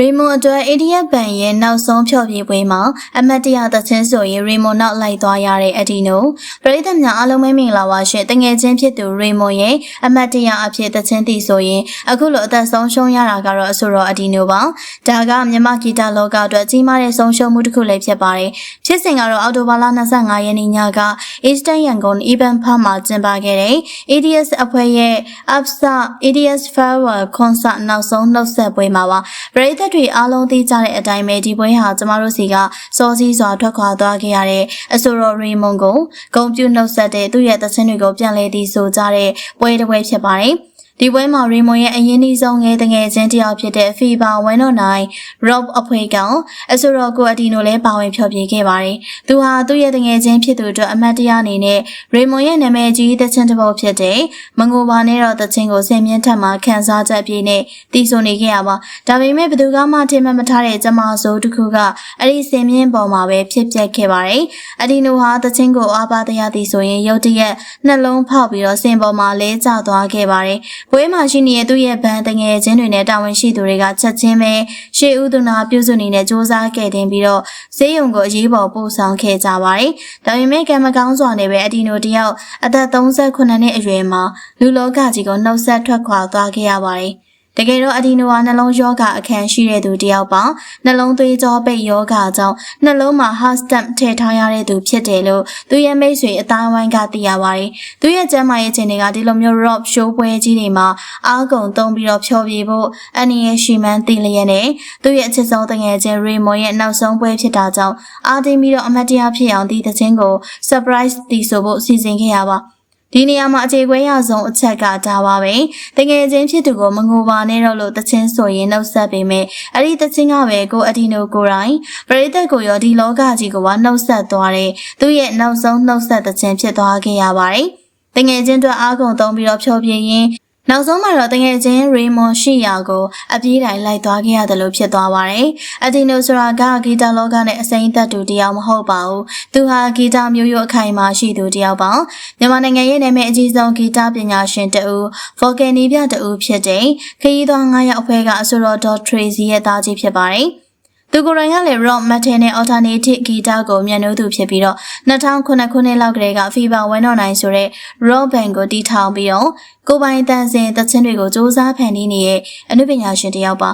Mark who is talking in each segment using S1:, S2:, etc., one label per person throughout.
S1: ရေမွန်အတွက် ADF ဘန်ရဲ့နောက်ဆုံးဖျော်ဖြေပွဲမှာအမတ်တရသချင်းဆိုရင်ရေမွန်နောက်လိုက်သွားရတဲ့အဒီနိုပရိသတ်များအားလုံးပဲမင်္ဂလာပါရှင်တငယ်ချင်းဖြစ်သူရေမွန်ရဲ့အမတ်တရအဖြစ်သချင်းတည်ဆိုရင်အခုလိုအသက်ဆုံးရှုံးရတာကတော့အဆိုတော်အဒီနိုပါဒါကမြန်မာဂီတလောကအတွက်ကြီးမားတဲ့ဆုံးရှုံးမှုတစ်ခုလည်းဖြစ်ပါတယ်ဖြစ်စဉ်ကတော့အော်တိုဘာလ25ရက်နေ့ညက Eastern Yangon Even Park မှာကျင်းပခဲ့တဲ့ ADS အဖွဲ့ရဲ့ APSA ADS Farewell Concert နောက်ဆုံးနှုတ်ဆက်ပွဲမှာပါပရိသတ်တွေအားလုံးသိကြတဲ့အတိုင်းပဲဒီပွဲဟာကျမတို့စီကစောစည်းစွာထွက်ခွာသွားခဲ့ရတဲ့အဆိုတော်ရေမွန်ကိုဂုံပြူနှုတ်ဆက်တဲ့သူ့ရဲ့သချင်းတွေကိုပြန်လည်တည်ဆိုကြတဲ့ပွဲတစ်ပွဲဖြစ်ပါတယ် ဒီပွဲမှာရေမွန်ရဲ့အရင်နှီးဆုံးငယ်တငယ်ချင်းတယောက်ဖြစ်တဲ့ FIBA 109 Rob အဖွဲ့ကအဆိုတော်ကိုအဒီနိုလည်းပါဝင်ဖျော်ဖြေခဲ့ပါတယ်။သူဟာသူ့ရဲ့တငယ်ချင်းဖြစ်သူအတွက်အမတ်တရအနေနဲ့ရေမွန်ရဲ့နာမည်ကြီးသချင်းတစ်ပုဒ်ဖြစ်တဲ့မငိုပါနဲ့တော့သချင်းကိုဆင်မြင့်ထက်မှခန်းစားချက်ပြည့်နဲ့တီးဆိုနေခဲ့ရပါ။ဒါပေမဲ့ဘယ်သူကမှထင်မှတ်မထားတဲ့ကျမဆိုးတစ်ခုကအဲ့ဒီဆင်မြင့်ပေါ်မှာပဲဖြစ်ပျက်ခဲ့ပါတယ်။အဒီနိုဟာသချင်းကိုအားပါတရားတီးဆိုရင်ရုတ်တရက်နှလုံးဖောက်ပြီးတော့စင်ပေါ်မှာလဲကျသွားခဲ့ပါတယ်။ဘွေးမှာရှိနေတဲ့သူ့ရဲ့ဘန်တငယ်ချင်းတွေနဲ့တာဝန်ရှိသူတွေကချက်ချင်းပဲရှေးဥဒနာပြုစုနေတဲ့စ조사ခဲ့တင်ပြီးတော့ဈေးရုံကိုအရေးပေါ်ပို့ဆောင်ခဲ့ကြပါတယ်။ဒါပေမဲ့ကံမကောင်းစွာနဲ့ပဲအဒီနိုတယောက်အသက်38နှစ်အရွယ်မှာလူလောကကြီးကိုနှုတ်ဆက်ထွက်ခွာသွားခဲ့ရပါတယ်။ တကယ်တော့အဒီနိုဟာနှလုံးယောဂအခန်းရှိတဲ့သူတယောက်ပါနှလုံးသွေးကြောပိတ်ယောဂကြောင့်နှလုံးမှာ heart stamp ထည့်ထားရတဲ့သူဖြစ်တယ်လို့သူရဲ့မိတ်ဆွေအသားဝိုင်းကသိရပါတယ်။သူရဲ့ကျန်းမာရေးခြင်းတွေကဒီလိုမျိုး rock show ပွဲကြီးတွေမှာအားကုန်သုံးပြီးတော့ဖျော်ဖြေဖို့အန်နီရဲ့ရှီမန်တည်လျက်နဲ့သူရဲ့အချစ်ဆုံးတငယ်ချင်း Raymond ရဲ့နောက်ဆုံးပွဲဖြစ်တာကြောင့်အားတင်းပြီးတော့အမတ်တရားဖြစ်အောင်ဒီသချင်းကို surprise တီးဆိုဖို့စီစဉ်ခဲ့ရပါ ဒီနေရာမှာအခြေခွဲရဆုံးအချက်ကဒါပါပဲတကယ်ချင်းဖြစ်သူကိုမငိုပါနဲ့တော့လို့တချင်းဆိုရင်နှုတ်ဆက်ပေမဲ့အဲ့ဒီတချင်းကပဲကိုအဒီနိုကိုရိုင်းပရိသတ်ကိုရောဒီလောကကြီးကိုကနှုတ်ဆက်သွားတဲ့သူ့ရဲ့နောက်ဆုံးနှုတ်ဆက်တချင်းဖြစ်သွားခဲ့ရပါတယ်တငယ်ချင်းတို့အားကုန်သုံးပြီးတော့ဖြောပြရင်း နောက်ဆုံးမှာတော့တငယ်ချင်းရေမွန်ရှိရာကိုအပြေးတိုင်းလိုက်သွားခဲ့ရတယ်လို့ဖြစ်သွားပါတယ်။အဒီနိုဆိုတာကဂီတလောကနဲ့အစိမ်းသက်သူတယောက်မဟုတ်ပါဘူး။သူဟာဂီတမျိုးရိုးအခိုင်အမာရှိသူတယောက်ပါ။မြန်မာနိုင်ငံရဲ့နာမည်အကြီးဆုံးဂီတပညာရှင်တဦးဗော်ကန်နီးပြတဦးဖြစ်တဲ့ခရီးသွား9ရောက်အဖွဲ့ကအဆိုတော်ဒေါ်ထရေစီရဲ့သားကြီးဖြစ်ပါတယ်။ သူကိုယ်တိုင်ကလည်း rock metal နဲ့ alternative guitar ကိုမျက်နှာသူဖြစ်ပြီးတော့2009ခုနှစ်လောက်ကလေးက FIBA 109ဆိုတဲ့ rock band ကိုတည်ထောင်ပြီးတော့ကိုယ်ပိုင်တန်စင်သချင်းတွေကိုစ조사ဖန်တီးနေတဲ့အမှုပညာရှင်တယောက်ပါ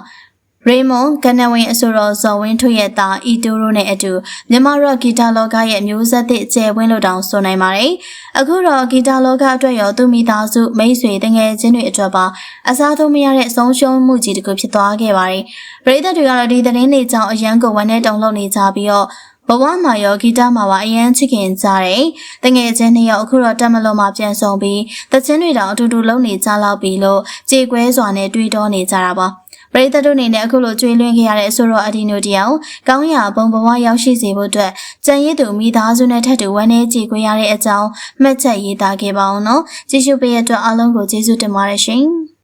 S1: ရေမွန်ကနဝင်းအဆိုတော်ဇော်ဝင်းထွရဲ့သားအီတိုရိုနဲ့အတူမြန်မာရော့ဂီတာလောကရဲ့မျိုးဆက်သစ်ကျယ်ဝန်းလို့တောင်ဆိုနိုင်ပါတယ်။အခုတော့ဂီတာလောကအတွက်ရောသူမိသားစုမိတ်ဆွေတငယ်ချင်းတွေအတွက်ပါအစားထိုးမရတဲ့ဆုံးရှုံးမှုကြီးတစ်ခုဖြစ်သွားခဲ့ပါတယ်။ပရိသတ်တွေကတော့ဒီသတင်းတွေကြောင့်အရန်ကိုဝမ်းနဲ့တုန်လှုပ်နေကြပြီးတော့ဘဝမှာရောဂီတမှာပါအရန်ချစ်ခင်ကြတယ်။တငယ်ချင်းနှစ်ယောက်အခုတော့တက်မလို့မှပြန်ဆောင်ပြီးတချင်းတွေတောင်အတူတူလုံနေကြလောက်ပြီလို့ကြေကွဲစွာနဲ့တွေးတောနေကြတာပါ။ ပရိသတ်တို့အနေနဲ့အခုလိုကျွေးလွှင့်ခဲ့ရတဲ့ဆိုတော့အဒီနိုတယောက်ကောင်းရာဘုံဘဝရောက်ရှိစေဖို့အတွက်ကြံရည်သူမိသားစုနဲ့ထပ်တူဝမ်းနည်းကြည်ခွေရတဲ့အကြောင်းမှတ်ချက်ရေးသားခဲ့ပါအောင်နော်ကြည့်ရှုပေးရတဲ့အတွက်အားလုံးကိုကျေးဇူးတင်ပါတယ်ရှင်